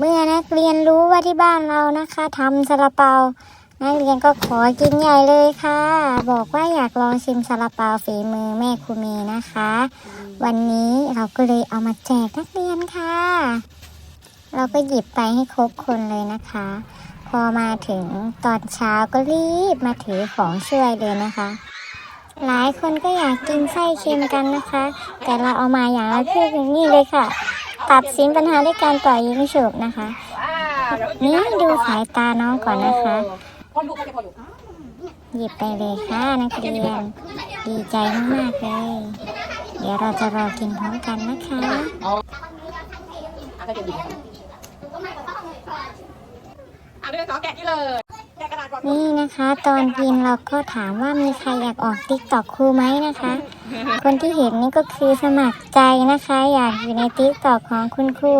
เมื่อนักเรียนรู้ว่าที่บ้านเรานะคะทำซาลาเปา นักเรียนก็ขอกินใหญ่เลยค่ะ บอกว่าอยากลองชิมซาลาเปาฝีมือแม่ครูเมย์นะคะ วันนี้เราก็เลยเอามาแจกนักเรียนค่ะ เราก็หยิบไปให้ครบคนเลยนะคะ พอมาถึงตอนเช้าก็รีบมาถือของช่วยเลยนะคะ หลายคนก็อยากกินไส้เค็มกันนะคะ แต่เราเอามาอย่างละครึ่งอนี้เลยค่ะ ตัดสินปัญหาด้วยการปล่อยยิงฉุบนะคะ นี่ดูสายตาน้องก่อนนะคะพอลูกก็จะพอลูกหยิบไปเลยค่ะนักเรียน ดีใจมากๆเลย เดี๋ยวเราจะรอกินพร้อมกันนะคะอะก็จะดีอะเรื่องสองแกะนี่เลย นนี่นะคะ ตอนกินเราก็ถามว่ามีใครอยากออกติ๊กตอกครูไหมนะคะ คนที่เห็นนี่ก็คือสมัครใจนะคะ อยากอยู่ในติ๊กตอกของคุณครู